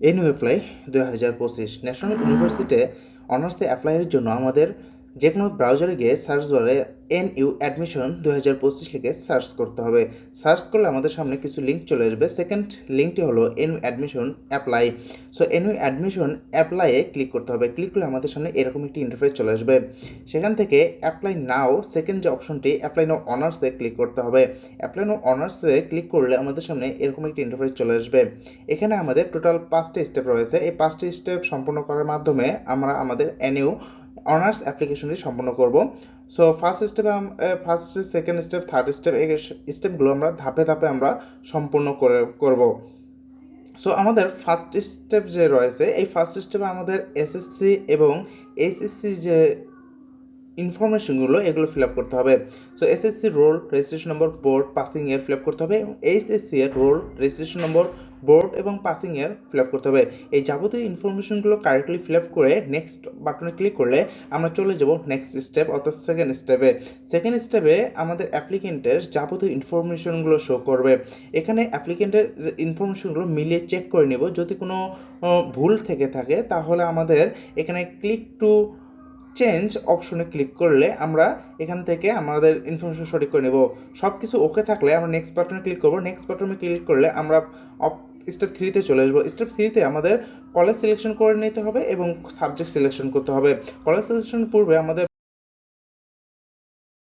NU apply দুই হাজার পঁচিশ ন্যাশনাল ইউনিভার্সিটি অনার্সে অ্যাপ্লাইয়ের জন্য আমাদের যে কোনো ব্রাউজারে গিয়ে সার্চ বারে এন ইউ অ্যাডমিশন দু হাজার পঁচিশ লিখে সার্চ করতে হবে। সার্চ করলে আমাদের সামনে কিছু লিঙ্ক চলে আসবে। সেকেন্ড লিঙ্কটি হলো N admission apply so N U admission অ্যাপ্লাইয়ে click করতে হবে। ক্লিক করলে আমাদের সামনে এরকম একটি ইন্টারফেস চলে আসবে। সেখান থেকে অ্যাপ্লাই নাও সেকেন্ড যে অপশনটি অ্যাপ্লাই নাও অনার্সে ক্লিক করতে হবে। অ্যাপ্লাই নাও অনার্সে ক্লিক করলে আমাদের সামনে এরকম একটি ইন্টারফেস চলে আসবে। এখানে আমাদের টোটাল পাঁচটি স্টেপ রয়েছে। এই পাঁচটি স্টেপ সম্পূর্ণ করার মাধ্যমে আমরা আমাদের এনইউ অনার্স অ্যাপ্লিকেশনটি সম্পন্ন করব। সো ফার্স্ট স্টেপে first step second step third step এই স্টেপগুলো আমরা ধাপে ধাপে আমরা সম্পূর্ণ করে, করব। সো আমাদের ফার্স্ট স্টেপ যে রয়েছে, এই ফার্স্ট স্টেপে আমাদের এসএসসি এবং এইচএসসি যে ইনফরমেশনগুলো এগুলো ফিল আপ করতে হবে। So SSC roll registration number board passing year fill up করতে হবে। এবং এইচএসসি এর রোল রেজিস্ট্রেশন নম্বর বোর্ড এবং পাসিং ইয়ার ফিল আপ করতে হবে। এই যাবতীয় ইনফরমেশনগুলো কারেক্টলি ফিল আপ করে নেক্সট বাটনে ক্লিক করলে আমরা চলে যাব নেক্সট স্টেপ অর্থাৎ সেকেন্ড স্টেপে সেকেন্ড স্টেপে আমাদের অ্যাপ্লিকেন্টের যাবতীয় ইনফরমেশনগুলো শো করবে। এখানে অ্যাপ্লিকেন্টের যে ইনফরমেশনগুলো মিলিয়ে চেক করে নেব। যদি কোনো ভুল থেকে থাকে, তাহলে আমাদের এখানে ক্লিক টু চেঞ্জ অপশনে ক্লিক করলে আমরা এখান থেকে আমাদের ইনফরমেশন সঠিক করে নেব। সব কিছু ওকে থাকলে আমরা নেক্সট বাটনে ক্লিক করব। নেক্সট বাটনে ক্লিক করলে আমরা স্টেপ থ্রিতে চলে আসব। স্টেপ থ্রিতে আমাদের কলেজ সিলেকশন করে নিতে হবে এবং সাবজেক্ট সিলেকশন করতে হবে। কলেজ সিলেকশন পূর্বে আমাদের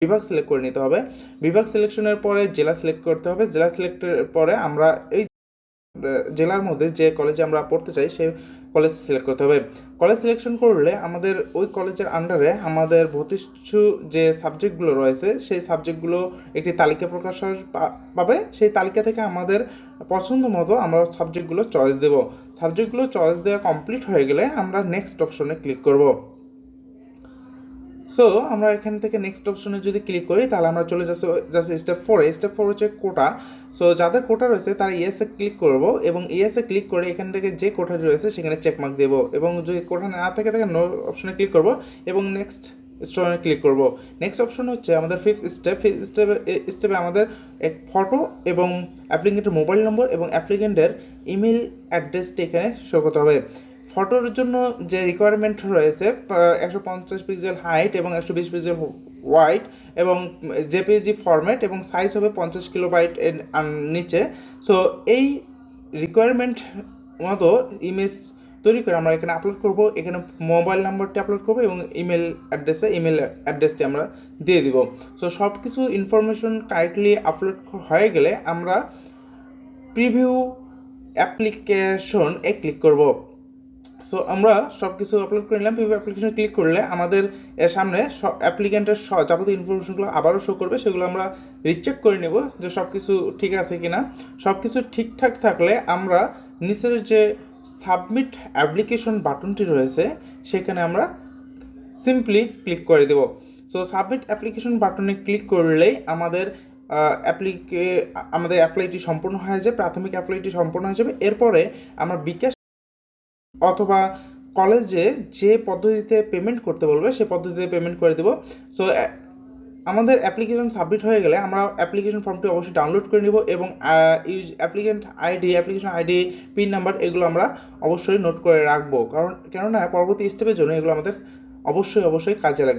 বিভাগ সিলেক্ট করে নিতে হবে। বিভাগ সিলেকশনের পরে জেলা সিলেক্ট করতে হবে। জেলা সিলেক্টের পরে আমরা এই জেলার মধ্যে যে কলেজে আমরা পড়তে চাই সেই কলেজ সিলেক্ট করতে হবে। কলেজ সিলেকশন করলে আমাদের ওই কলেজের আন্ডারে আমাদের ভতিষ্ঠ যে সাবজেক্টগুলো রয়েছে, সেই সাবজেক্টগুলো একটি তালিকা প্রকাশ পাবে। সেই তালিকা থেকে আমাদের পছন্দ মতো আমরা সাবজেক্টগুলো চয়েস দেব। সাবজেক্টগুলো চয়েস দেওয়া কমপ্লিট হয়ে গেলে আমরা নেক্সট অপশনে ক্লিক করব। সো আমরা এখান থেকে নেক্সট অপশনে যদি ক্লিক করি, তাহলে আমরা চলে যাচ্ছি যাচ্ছি স্টেপ ফোরে স্টেপ ফোর হচ্ছে কোটা সো যাদের কোটা রয়েছে, তারা ইএসএ ক্লিক করব এবং ইএসএ ক্লিক করে এখান থেকে যে কোটাটি রয়েছে, সেখানে চেকমার্ক দেব এবং যদি কোটা না থাকে, তাকে নো অপশনে ক্লিক করব এবং নেক্সট স্টোরে ক্লিক করব। নেক্সট অপশন হচ্ছে আমাদের ফিফথ স্টেপ ফিফথ স্টেপে স্টেপে আমাদের এক ফটো এবং অ্যাপ্লিকেন্টের মোবাইল নম্বর এবং অ্যাপ্লিকেন্টের ইমেল অ্যাড্রেসটি এখানে শো করতে হবে। ফটোর জন্য যে রিকোয়ারমেন্ট রয়েছে একশো পঞ্চাশ পিক্সেল হাইট এবং একশো বিশ পিক্সেল ওয়াইট এবং জেপিজি ফরম্যাট এবং সাইজ হবে পঞ্চাশ কিলো বাইট এর নিচে। সো এই রিকোয়ারমেন্ট মতো ইমেজ তৈরি করে আমরা এখানে আপলোড করব। এখানে মোবাইল নাম্বারটি আপলোড করব এবং ইমেল অ্যাড্রেসে ইমেল অ্যাড্রেসটি আমরা দিয়ে দিব। সো সব কিছু ইনফরমেশন কারেক্টলি আপলোড হয়ে গেলে আমরা প্রিভিউ অ্যাপ্লিকেশন এ ক্লিক করব। সো আমরা সব কিছু আপলোড করে নিলাম। পিভি অ্যাপ্লিকেশন ক্লিক করলে আমাদের সামনে অ্যাপ্লিকেন্টের যাবতীয় ইনফরমেশনগুলো আবারও শো করবে। সেগুলো আমরা রিচেক করে নেব যে সব কিছু ঠিক আছে কি না সব কিছু ঠিকঠাক থাকলে আমরা নিচের যে সাবমিট অ্যাপ্লিকেশন বাটনটি রয়েছে, সেখানে আমরা সিম্পলি ক্লিক করে দেব। সো সাবমিট অ্যাপ্লিকেশন বাটনে ক্লিক করলেই আমাদের অ্যাপ্লিকে আমাদের অ্যাপ্লাইটি সম্পূর্ণ হয়ে যাবে, প্রাথমিক অ্যাপ্লাইটি সম্পূর্ণ হয়ে যাবে। এরপরে আমরা বিকাশ অথবা কলেজে যে পদ্ধতিতে পেমেন্ট করতে বলবে, সে পদ্ধতিতে পেমেন্ট করে দেবো। সো আমাদের অ্যাপ্লিকেশন সাবমিট হয়ে গেলে আমরা অ্যাপ্লিকেশন ফর্মটি অবশ্যই ডাউনলোড করে নিব এবং use applicant ID application ID pin number এগুলো আমরা অবশ্যই নোট করে রাখব। কারণ, কেননা পরবর্তী স্টেপের জন্য এগুলো আমাদের অবশ্যই অবশ্যই কাজে লাগবে।